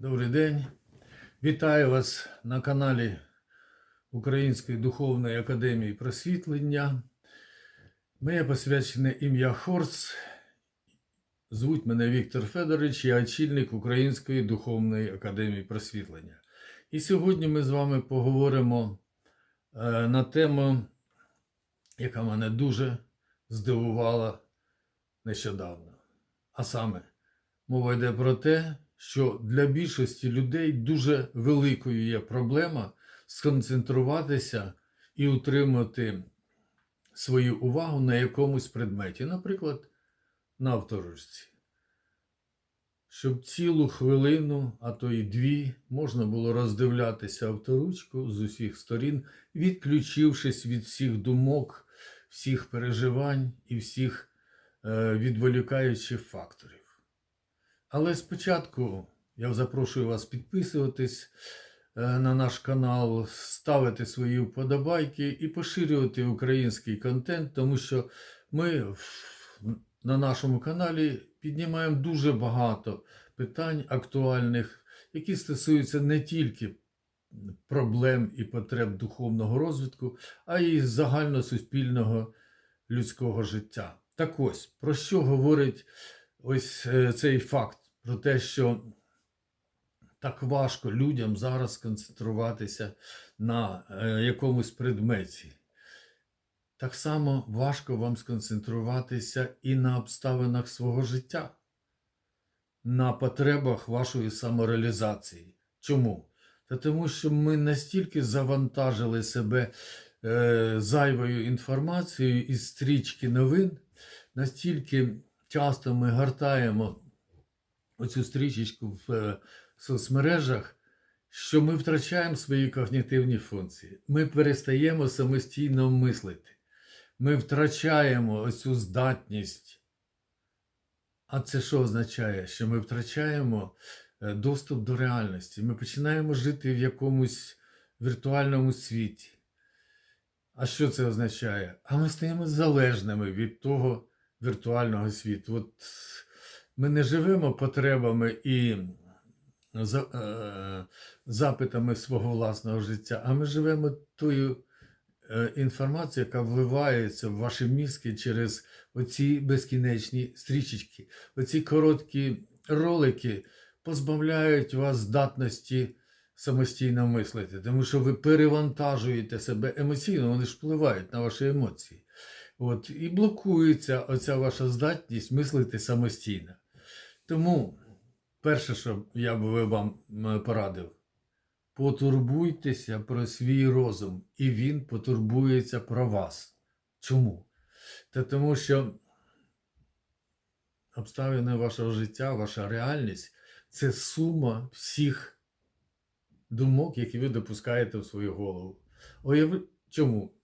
Добрий день. Вітаю вас на каналі Української духовної академії просвітлення. Моє посвячене ім'я Хорс. Звуть мене Віктор Федорович, я очільник Української духовної академії просвітлення. І сьогодні ми з вами поговоримо е, на тему, яка мене дуже здивувала нещодавно. А саме, мова йде про те, що для більшості людей дуже великою є проблема сконцентруватися і утримати свою увагу на якомусь предметі, наприклад, на авторучці. Щоб цілу хвилину, а то й дві, можна було роздивлятися авторучку з усіх сторін, відключившись від всіх думок, всіх переживань і всіх е, відволікаючих факторів. Але спочатку я запрошую вас підписуватись е, на наш канал, ставити свої вподобайки і поширювати український контент, тому що ми на нашому каналі піднімаємо дуже багато питань актуальних, які стосуються не тільки проблем і потреб духовного розвитку, а й загальносуспільного людського життя. Так ось, про що говорить ось е, цей факт про те, що так важко людям зараз сконцентруватися на е, якомусь предметі. Так само важко вам сконцентруватися і на обставинах свого життя, на потребах вашої самореалізації. Чому? Та тому, що ми настільки завантажили себе е, зайвою інформацією із стрічки новин, настільки часто ми гортаємо оцю стрічечку в е, соцмережах, що ми втрачаємо свої когнітивні функції. Ми перестаємо самостійно мислити. Ми втрачаємо оцю здатність. А це що означає? Що ми втрачаємо е, доступ до реальності. Ми починаємо жити в якомусь віртуальному світі. А що це означає? А ми стаємо залежними від того віртуального світу. От ми не живемо потребами і е, запитами свого власного життя, а ми живемо тою е, інформацією, яка вливається в ваші мізки через оці безкінечні стрічечки. Оці короткі ролики позбавляють вас здатності самостійно мислити, тому що ви перевантажуєте себе емоційно, вони ж впливають на ваші емоції. От, і блокується оця ваша здатність мислити самостійно. Тому, перше, що я би вам порадив, потурбуйтеся про свій розум, і він потурбується про вас. Чому? Та тому що обставини вашого життя, ваша реальність це сума всіх думок, які ви допускаєте в свою голову. Уяви... Чому?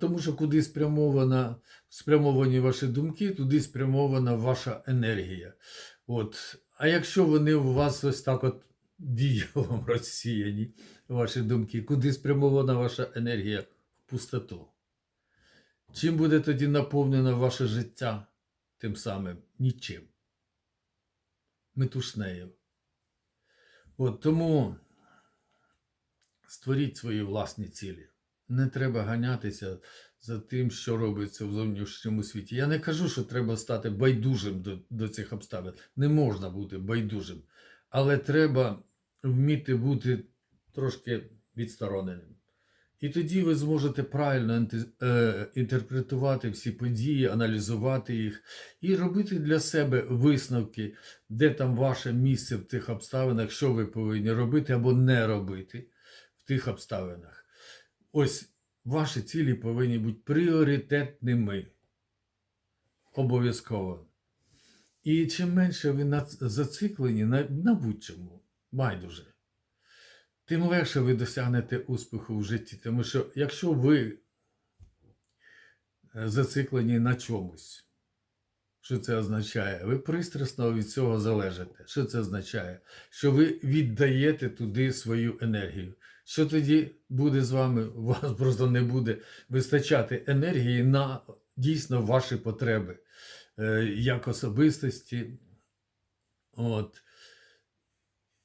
Тому що куди спрямована, спрямовані ваші думки, туди спрямована ваша енергія. От. А якщо вони у вас ось так от діялом розсіяні, ваші думки, куди спрямована ваша енергія? В пустоту. Чим буде тоді наповнено ваше життя? Тим самим нічим. Метушнею. От тому створіть свої власні цілі. Не треба ганятися за тим, що робиться в зовнішньому світі. Я не кажу, що треба стати байдужим до, до цих обставин. Не можна бути байдужим. Але треба вміти бути трошки відстороненим. І тоді ви зможете правильно е, інтерпретувати всі події, аналізувати їх і робити для себе висновки, де там ваше місце в тих обставинах, що ви повинні робити або не робити в тих обставинах. Ось ваші цілі повинні бути пріоритетними. Обов'язково. І чим менше ви зациклені на, на будь-чому, байдуже, тим легше ви досягнете успіху в житті. Тому що якщо ви е, зациклені на чомусь, що це означає? Ви пристрасно від цього залежите. Що це означає? Що ви віддаєте туди свою енергію. Що тоді буде з вами? У вас просто не буде вистачати енергії на дійсно ваші потреби е, як особистості. От.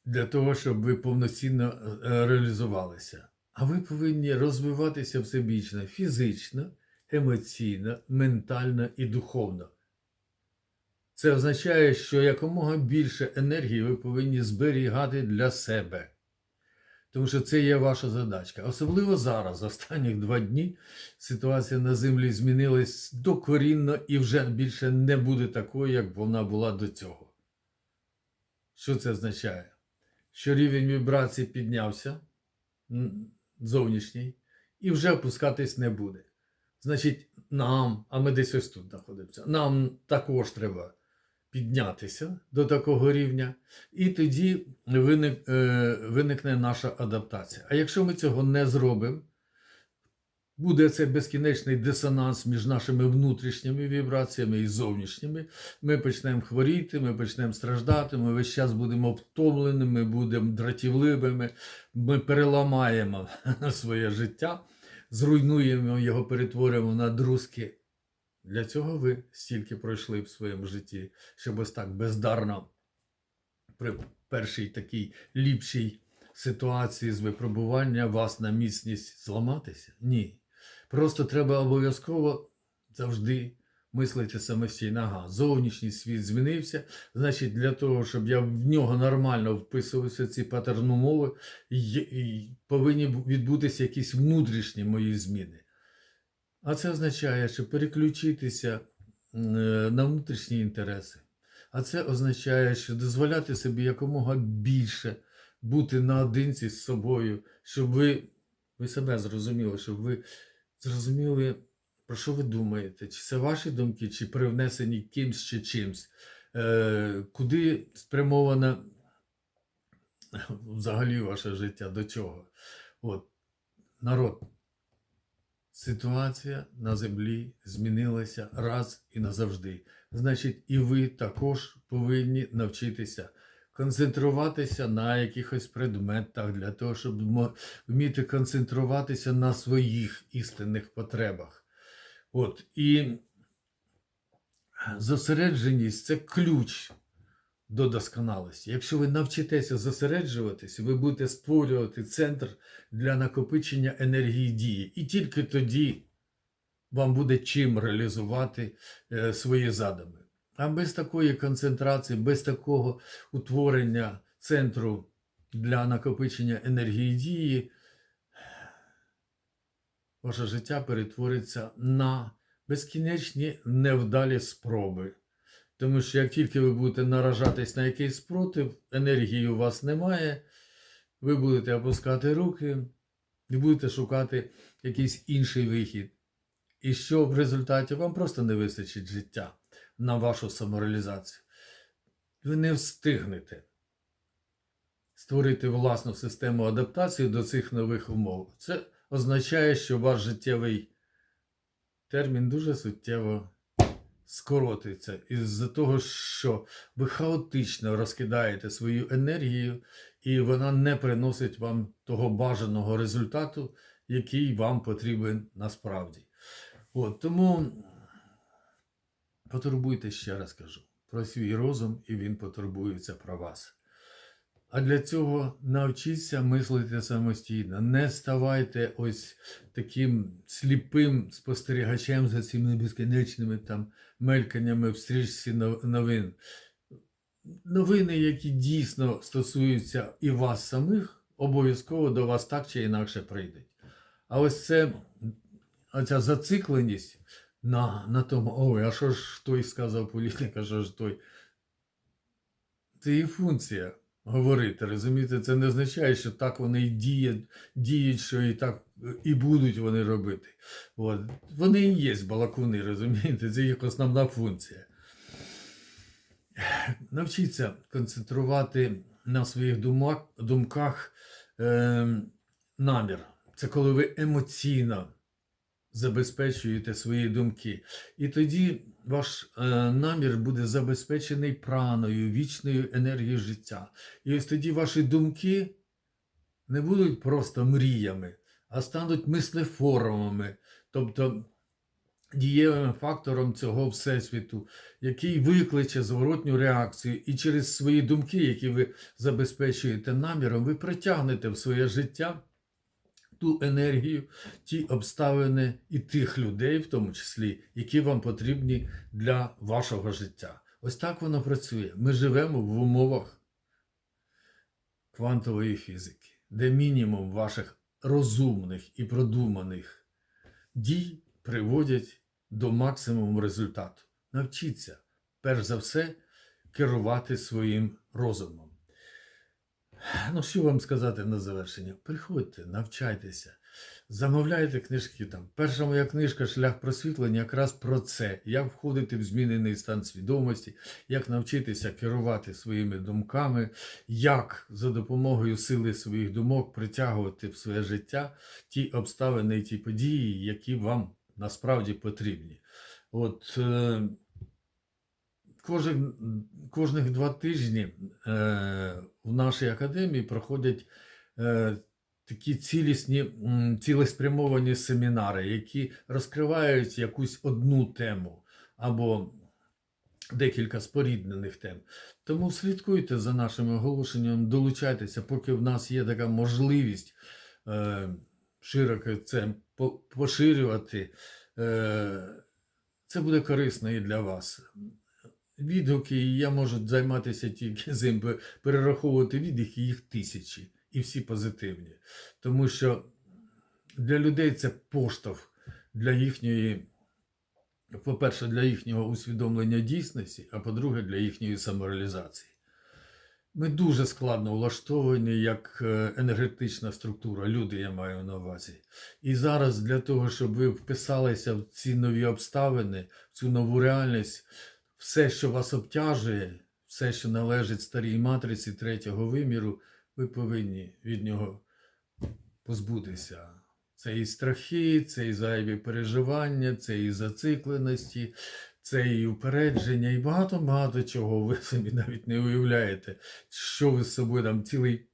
для того, щоб ви повноцінно е, реалізувалися. А ви повинні розвиватися всебічно фізично, емоційно, ментально і духовно. Це означає, що якомога більше енергії ви повинні зберігати для себе. Тому що це є ваша задачка. Особливо зараз, останні два дні, ситуація на землі змінилась докорінно і вже більше не буде такою, як вона була до цього. Що це означає? Що рівень вібрацій піднявся зовнішній і вже опускатись не буде. Значить, нам, а ми десь ось тут знаходимося, нам також треба піднятися до такого рівня, і тоді виник, е, виникне наша адаптація. А якщо ми цього не зробимо, буде це безкінечний дисонанс між нашими внутрішніми вібраціями і зовнішніми. Ми почнемо хворіти, ми почнемо страждати, ми весь час будемо втомленими, будемо дратівливими, ми переламаємо своє життя, зруйнуємо його, перетворимо на друзки. Для цього ви стільки пройшли в своєму житті, щоб ось так бездарно при першій такій ліпшій ситуації з випробування вас на міцність зламатися? Ні. Просто треба обов'язково завжди мислити самостійно. Ага, зовнішній світ змінився. Значить, для того, щоб я в нього нормально вписувався ці паттерн умови, повинні відбутися якісь внутрішні мої зміни. А це означає, що переключитися е, на внутрішні інтереси. А це означає, що дозволяти собі якомога більше бути наодинці з собою, щоб ви, ви себе зрозуміли, щоб ви зрозуміли, про що ви думаєте, чи це ваші думки, чи привнесені кимсь чи чимсь, е, куди спрямоване взагалі ваше життя, до чого. От, народ. Ситуація на землі змінилася раз і назавжди. Значить, і ви також повинні навчитися концентруватися на якихось предметах для того, щоб вміти концентруватися на своїх істинних потребах. От, і зосередженість це ключ до досконалості. Якщо ви навчитеся зосереджуватись, ви будете створювати центр для накопичення енергії дії. І тільки тоді вам буде чим реалізувати е, свої задуми. А без такої концентрації, без такого утворення центру для накопичення енергії дії, ваше життя перетвориться на безкінечні невдалі спроби. Тому що як тільки ви будете наражатись на якийсь спротив, енергії у вас немає, ви будете опускати руки і будете шукати якийсь інший вихід. І що в результаті вам просто не вистачить життя на вашу самореалізацію. Ви не встигнете створити власну систему адаптації до цих нових умов. Це означає, що ваш життєвий термін дуже суттєво скоротиться із-за того, що ви хаотично розкидаєте свою енергію, і вона не приносить вам того бажаного результату, який вам потрібен насправді. От, тому потурбуйте, ще раз кажу, про свій розум, і він потурбується про вас. А для цього навчіться мислити самостійно. Не ставайте ось таким сліпим спостерігачем за цими безкінечними там мельканнями в стрічці новин. Новини, які дійсно стосуються і вас самих, обов'язково до вас так чи інакше прийдуть. А ось це оця зацикленість на, на тому, ой, а що ж той сказав політик, а що ж той. Це і функція говорити, розумієте? Це не означає, що так вони і діють, діють, що і так і будуть вони робити. От. Вони і є балакуни, розумієте? Це їх основна функція. Навчіться концентрувати на своїх думах, думках е, намір. Це коли ви емоційно забезпечуєте свої думки. І тоді ваш е, намір буде забезпечений праною, вічною енергією життя. І ось тоді ваші думки не будуть просто мріями, а стануть мислеформами. Тобто дієвим фактором цього всесвіту, який викличе зворотню реакцію, і через свої думки, які ви забезпечуєте наміром, ви притягнете в своє життя ту енергію, ті обставини і тих людей, в тому числі, які вам потрібні для вашого життя. Ось так воно працює. Ми живемо в умовах квантової фізики, де мінімум ваших розумних і продуманих дій приводять до максимуму результату. Навчіться, перш за все, керувати своїм розумом. Ну, що вам сказати на завершення? Приходьте, навчайтеся, замовляйте книжки там. Перша моя книжка Шлях просвітлення якраз про це. Як входити в змінений стан свідомості, як навчитися керувати своїми думками, як за допомогою сили своїх думок притягувати в своє життя ті обставини і ті події, які вам насправді потрібні. От кожен, кожних два тижні е, в нашій академії проходять е, такі цілісні, цілеспрямовані семінари, які розкривають якусь одну тему або декілька споріднених тем. Тому слідкуйте за нашими оголошеннями, долучайтеся, поки в нас є така можливість е, широко це поширювати. Е, це буде корисно і для вас. Відгуки, і я можу займатися тільки цим, перераховувати відгуки, їх тисячі, і всі позитивні. Тому що для людей це поштовх для їхньої, по-перше, для їхнього усвідомлення дійсності, а по-друге, для їхньої самореалізації. Ми дуже складно влаштовані як е, енергетична структура, люди я маю на увазі. І зараз для того, щоб ви вписалися в ці нові обставини, в цю нову реальність, все, що вас обтяжує, все, що належить старій матриці третього виміру, ви повинні від нього позбутися. Це і страхи, це і зайві переживання, це і зацикленості, це і упередження, і багато-багато чого ви собі навіть не уявляєте, що ви з собою там цілий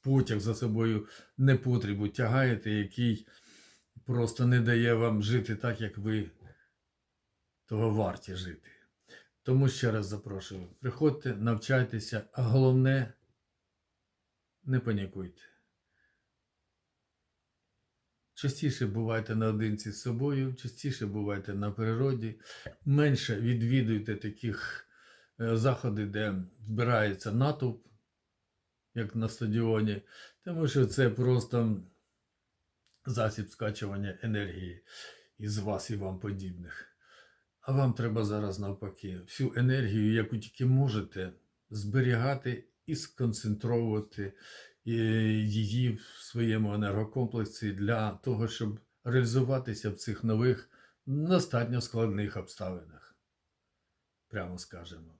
потяг за собою непотребу тягаєте, який просто не дає вам жити так, як ви того варті жити. Тому ще раз запрошую, приходьте, навчайтеся, а головне, не панікуйте. Частіше бувайте наодинці з собою, частіше бувайте на природі, менше відвідуйте таких е, заходи, де збирається натовп, як на стадіоні, тому що це просто засіб скачування енергії із вас і вам подібних. А вам треба зараз навпаки всю енергію, яку тільки можете, зберігати і сконцентровувати е, її в своєму енергокомплексі для того, щоб реалізуватися в цих нових, достатньо складних обставинах. Прямо скажемо.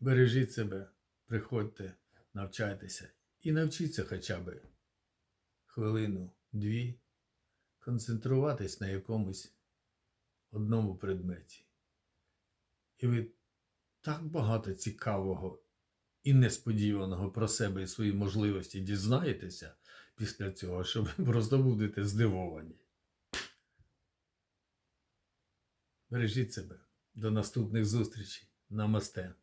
Бережіть себе, приходьте, навчайтеся і навчіться хоча б хвилину, дві, концентруватись на якомусь одному предметі. І ви так багато цікавого і несподіваного про себе і свої можливості дізнаєтеся після цього, що ви просто будете здивовані. Бережіть себе. До наступних зустрічей. Намасте.